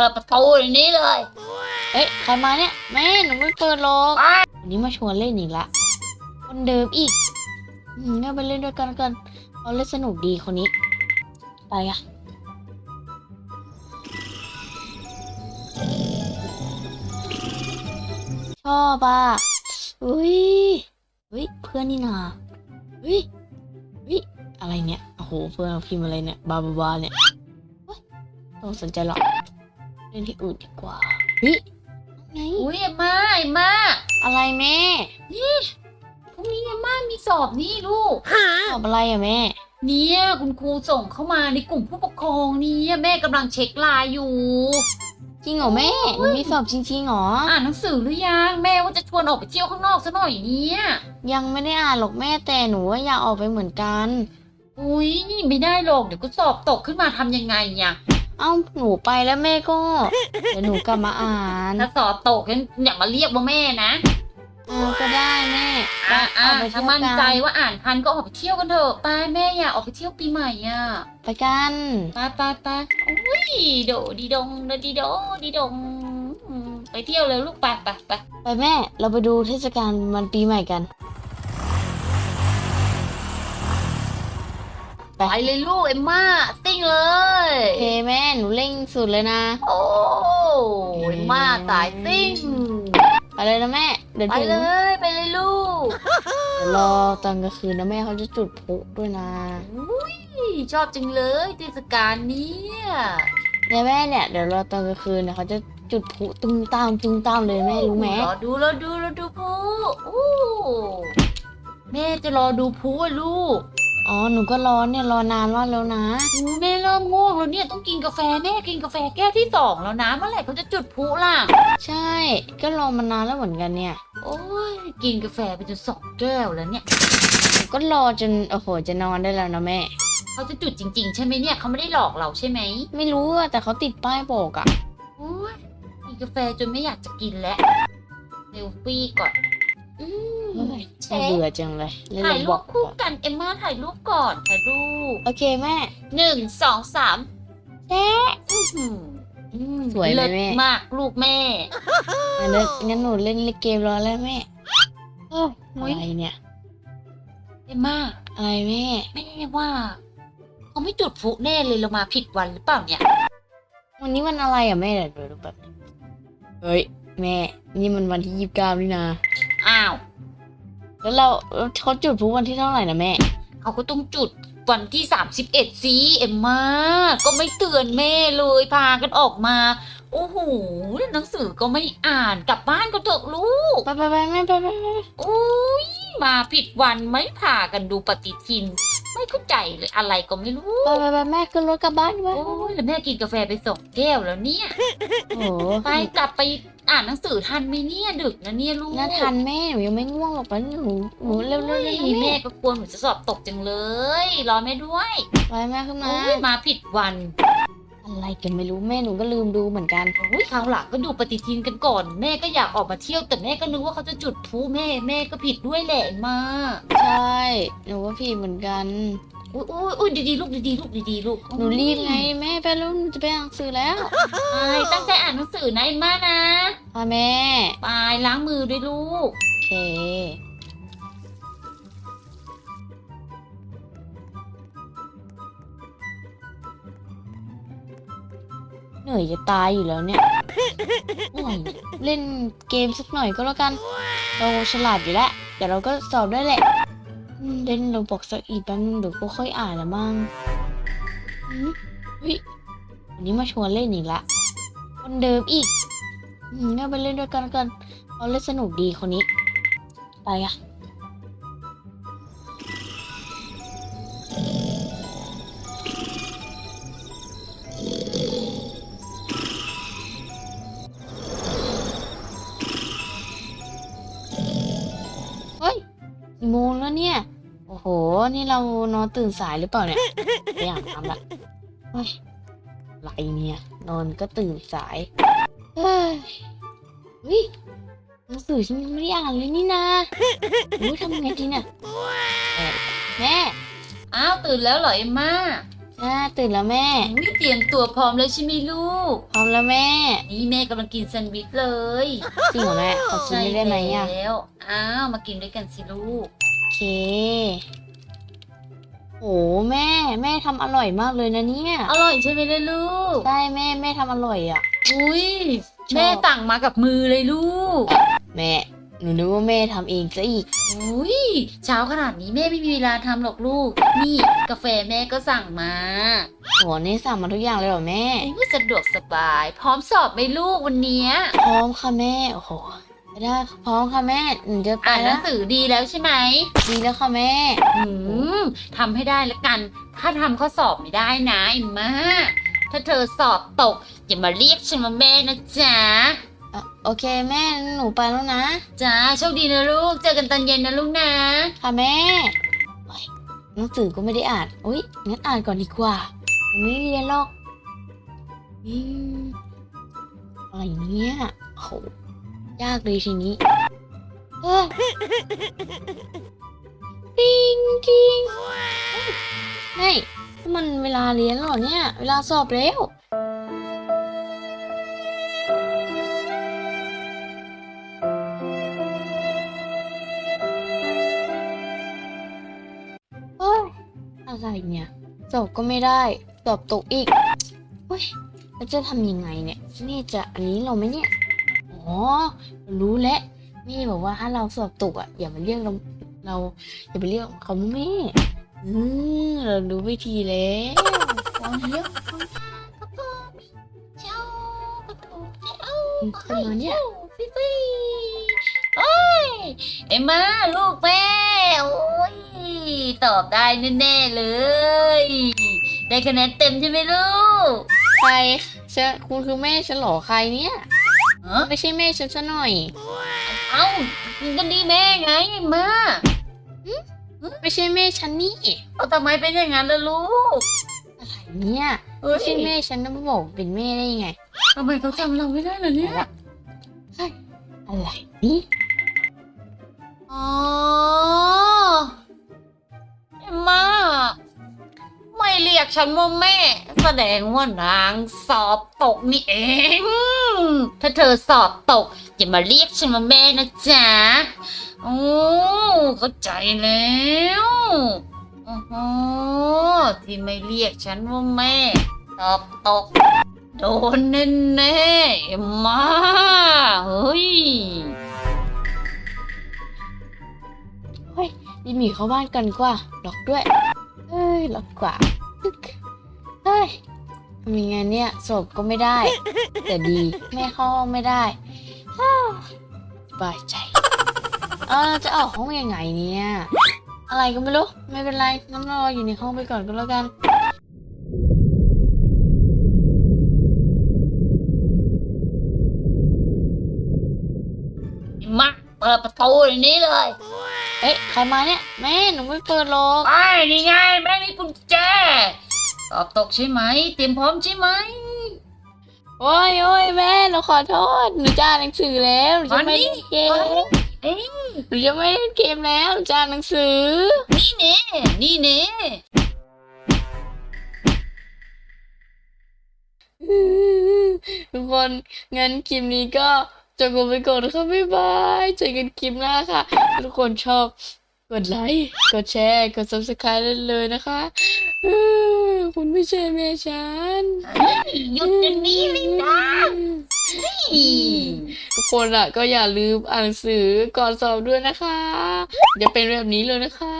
ปิดประตูเดี๋ยวนี้เลย เอ๊ะใครมาเนี่ย แม่หนูไม่เปิดหรอกไปวันนี้มาชวนเล่นอีกละ คนเดิมอีกอืมงั้นไปเล่นด้วยกันกันเขาเล่นสนุกดีคนนี้ ไปอะชอบอะอุ้ยเฮ้ยเพื่อนนี่นาเฮ้ยเฮ้ยอะไรเนี่ย โอ้โห เพื่อนเราพิมพ์อะไรเนี่ย บาบาบาเนี่ยเฮ้ยไม่ต้องสนใจหรอก เล่นที่อื่นดีกว่าเฮ้ยไงอุ้ยเอ็มมาเอ็มมาอะไรแม่พรุ่งนี้เอ็มมามีสอบนี่ลูกตอบอะไรอะแม่ เนี่ยคุณครูส่งเข้ามาในกลุ่มผู้ปกครองเนี่ยแม่กำลังเช็คไลน์อยู่ จริงเหรอแม่หนูมีสอบจริงๆเหรอ อ่านหนังสือหรือยังแม่ว่าจะชวนออกไปเที่ยวข้างนอกซะหน่อยเนี่ยยังไม่ได้อ่านหรอกแม่แต่หนูว่าอยากออกไปเหมือนกัน อุ้ยไม่ได้หรอกเดี๋ยวก็สอบตกขึ้นมาทำยังไงเนี่ย เอ้าหนูไปแล้วแม่ก็ เดี๋ยวหนูกลับมาอ่านถ้าสอบตกงั้นอย่ามาเรียกว่าแม่นะเออก็ได้แม่อะอะออกไปเที่ถ้ายวมั่นกันใจว่าอ่านทันก็ออกไปเที่ยวกันเถอะไปแม่อยากออกไปเที่ยวปีใหม่อะไปกันไปไปไปอุ้ยโดดีดงโดดีโดดีดงอืมไปเที่ยวเลยลูกไปไปไปไปแม่ เราไปดูเทศกาลวันปีใหม่กันไปเลยลูกเอ็มมา ติ้งเลยโอเคแม่หนูเร่งสุดเลยนะ โอ้เอ็มมาสายติ้ง ไปเลยนะแม่ เดี๋ยวไปถึงเลยไปเลยลูกเดี๋ยวรอตอนกลางคืนนะแม่เขาจะจุดพลุด้วยนะอุ้ยชอบจังเลยเทศกาลเนี้ยเนี่ยแม่เนี่ยเดี๋ยวรอตอนกลางคืนเนี่ยเขาจะจุดพลุตึงตามตึงตามเลยแม่รู้ไหมรอดูรอดูรอดูพูอู้แม่จะรอดูพูอะลูก อ๋อ หนูก็รอเนี่ยรอนานมากแล้วนะอู้แม่เริ่มง่วงแล้วเนี่ยต้องกินกาแฟแม่กินกาแฟแก้วที่สองแล้วนะเมื่อไหร่เขาจะจุดพลุล่ะ ใช่ ก็รอมานานแล้วเหมือนกันเนี่ย โอ้ยกินกาแฟไปจนสองแก้วแล้วเนี่ยหนูก็รอจนโอ้โหจะนอนได้แล้วนะแม่ เขาจะจุดจริง ๆ ใช่ไหมเนี่ยเขาไม่ได้หลอกเราใช่ไหมไม่รู้อะแต่เขาติดป้ายบอกอะโอ้ยกินกาแฟจนไม่อยากจะกินแล้วเซลฟี่ก่อน อืม เฮ้ยเช น่าฟเบื่อจังเลยเล่นถ่ายบรูอปกคู่กันเอ็มมาถ่ายรูปก่อนถ่ายรูปโอเคแม่หนึ่งสองสามแช่อื้อหืออืมสวยไหมเลิศแม่มากลูกแม่งั้นงั้นหนูเล่นเกมรอแล้วแม่เอ้าอุ๊อะยไรเนี่ยเอ็มมาอะไรแม่แม่ว่าเขาไม่จุดพลุแน่เลยเรามาผิดวันหรือเปล่าเนี่ย วันนี้มันอะไรอะแม่เดี๋ยวดูแบบ เฮ้ย แม่ นี่มันวันที่ยี่สิบเก้านี่นะ อ้าว แล้วเราเขาจุดพลุวันที่เท่าไหร่นะแม่ เขาก็ต้องจุดวันที่ 31สิเอ็มมาก็ไม่เตือนแม่เลยพากันออกมา โอ้โหหนังสือก็ไม่อ่านกลับบ้านก็เถอะลูกไปไปไปแม่ไปไปไปโอ้ยมาผิดวันไม่พากันดูปฏิทิน ไม่เข้าใจเลยอะไรก็ไม่รู้ไปไปไปแม่ขึ้นรถกลับบ้านไปโอ้ยแล้วแม่กินกาแฟไปสองแก้วแล้วเนี่ยโอ้โหไปกลับไป อ่านหนังสือทันไหมเนี่ยดึกนะเนี่ยลูกน่าทันแม่หนูยังไม่ง่วงหรอกปะหนูหนูเร็วๆเร็วโอ้ยๆแม่แม่ก็กลัวหนูจะสอบตกจังเลย รอแม่ด้วยไปแม่ขึ้นมาโอ้ยมาผิดวันอะไรกันไม่รู้แม่หนูก็ลืมดูเหมือนกันโอ้ยคราวหลังก็ดูปฏิทินกันก่อน แม่ก็อยากออกมาเที่ยวแต่แม่ก็นึกว่าเขาจะจุดพลุแม่แม่ก็ผิดด้วยแหละมา ใช่ หนูก็ผิดเหมือนกัน อุ้ยอุ้ยอุ้ยดีๆลูกดีๆลูกดีๆลูกหนูรีบไงแม่ไปแล้วหนูจะไปอ่านหนังสือแล้วไปตั้งใจอ่านหนังสือนะไอ้มานะพาแม่ไปล้างมือด้วยลูก โอเค เหนื่อยจะตายอยู่แล้วเนี่ยอะไรเนี่ยเล่นเกมสักหน่อยก็แล้วกัน เราฉลาดอยู่แล้วเดี๋ยวเราก็สอบได้แหละอืม เล่นเราบอกสักอีกแป๊บนึงเดี๋ยวก็ค่อยอ่านละมั้งอืมเฮ้ยวันนี้มาชวนเล่นอีกละ คนเดิมอีกอืมงั้นไปเล่นด้วยกันกันเขาเล่นสนุกดีคนนี้ ไปอะ โมงแล้วเนี่ย โอ้โห นี่เรานอนตื่นสายหรือเปล่าเนี่ยไม่อยากทำละไรเนี่ย นอนก็ตื่นสาย เฮ้ยหนังสือฉันยังไม่ได้อ่านเลยนี่นะโอ้ยทำไงดีเนี่ยแม่ อ้าว ตื่นแล้วเหรอเอ็มมา อ่าตื่นแล้วแม่อุ๊ยเตรียมตัวพร้อมแล้วใช่ไหมลูก พร้อมแล้วแม่ นี่แม่กำลังกินแซนด์วิชเลยจริงเหรอแม่ขอกินไม่ได้ไหมอะใช่แล้ว อ้าวมากินด้วยกันสิลูก โอเค โอ้แม่ แม่ทำอร่อยมากเลยนะเนี่ย อร่อยใช่ไหมล่ะลูก ได้แม่แม่ทำอร่อยอะ อุ้ยชอบแม่สั่งมากับมือเลยลูก แม่ หนูนึกว่าแม่ทำเองซะอีก อุ้ยเช้าขนาดนี้แม่ไม่มีเวลาทำหรอกลูก นี่กาแฟแม่ก็สั่งมาโหนี่สั่งมาทุกอย่างเลยเหรอแม่อุ้ยสะดวกสบาย พร้อมสอบไหมลูกวันเนี้ยพร้อมค่ะแม่ โอ้โหได้พร้อมค่ะแม่ หนูจะไปอ่านหนัแล้งวสือดีแล้วใช่ไหมดีแล้วค่ะแม่ อืมทำให้ได้แล้วกัน ถ้าทำข้อสอบไม่ได้นะไอ้มาถ้าเธอสอบตก อย่ามาเรียกฉันว่าแม่นะจ๊ะอะ โอเคแม่หนูไปแล้วนะจ้าโชคดีนะลูก เจอกันตอนเย็นนะลูกนะ ค่ะแม่โอ๊ยหนังสือก็ไม่ได้อ่านอุ้ยงั้นอ่านก่อนดีกว่ายังไม่ได้เรียนหรอกอืมอะไรเนี่ยโหยากเลยทีนี้เฮ้ยปิงกิงเฮ้ยนี่มันเวลาเรียนแล้วเหรอเนี่ย เวลาสอบแล้ว อะไรเนี่ยสอบก็ไม่ได้สอบตกอีกเฮ้ยแล้วจะทำยังไงเนี่ยแม่จะอันนี้เราไหมเนี่ยอ๋อรู้แล้วแม่บอกว่าถ้าเราสอบตกอะอย่ามาเรียกเราเราอย่าไปเรียกเขาแม่อืมเรารู้วิธีแล้วเลี้ยองข้าก็พอมีเจ้าก็ถูกใจเอาขึ้นมาเนี่ยฟิฟิโอ้ยเอ็มมาลูกแม่ ตอบได้แน่ๆเลย ได้คะแนนเต็มใช่ไหมลูกใครฉันคุณคือแม่ฉันเหรอใครเนี่ยฮะไม่ใช่แม่ฉันซะหน่อย เอ้าก็ดีแม่ไงเอ็มมาไม่ใช่แม่ฉันนี่เอาทำไมเป็นอย่างนั้นล่ะลูกอะไรเนี่ยเอ้ไม่ยใช่แม่ฉันนะมาบอกเป็นแม่ได้ยังไงทำไมเขาจำเราไม่ได้ล่ะเนี่ยเฮ้ยอะไรนี่ อ๋อเอ็ มาไม่เรียกฉันว่าแม่ แสดงว่านางสอบตกนี่เอง ถ้าเธอสอบตก อย่ามาเรียกฉันว่าแม่นะจ๊ะโอ้เข้าใจแล้วโอ้โหที่ไม่เรียกฉันว่าแม่ สอบตก โดนแน่ๆมาเฮ้ย ฮ้ยดิหมีเข้าบ้านกันกว่าล็อกด้วย เฮ้ยล็อกกว่าเฮ้ยทำยังไงเนี่ยสอบก็ไม่ได้ แต่ดีแม่เข้าห้องไม่ได้สบายใจเออจะออกห้องยังไงเนี่ยอะไรก็ไม่รู้ ไม่เป็นไรน้ำรออยู่ในห้องไปก่อนก็แล้วกันมาเปิดประตูเดี๋ยวนี้เลย เอ๊ะใครมาเนี่ย แม่หนูไม่เปิดหรอกไอ้นี่ไง แม่มีกุญแจสอบตกใช่ไหม เตรียมพร้อมใช่ไหมโอ้ยโอ้ยแม่หนูขอโทษหนูจะอ่านหนังสือแล้วหนูจะไม่เล่นเกมเอ้ยหนูจะไม่เล่นเกมแล้วหนูจะอ่านหนังสือ นี่เน่นี่เน่ทุกคนงั้นคลิปนี้ก็ จบกันไปก่อนนะคะบ๊ายบายเจอกันคลิปหน้าค่ะ ทุกคนชอบกดไลค์กดแชร์กด subscribe ได้เลยนะคะคุณไม่ใช่แม่ฉันหยุดเดี๋ยวนี้เลยนะทุกคนอะ ก็อย่าลืมอ่านหนังสือก่อนสอบด้วยนะคะอย่าเป็นแบบนี้เลยนะคะ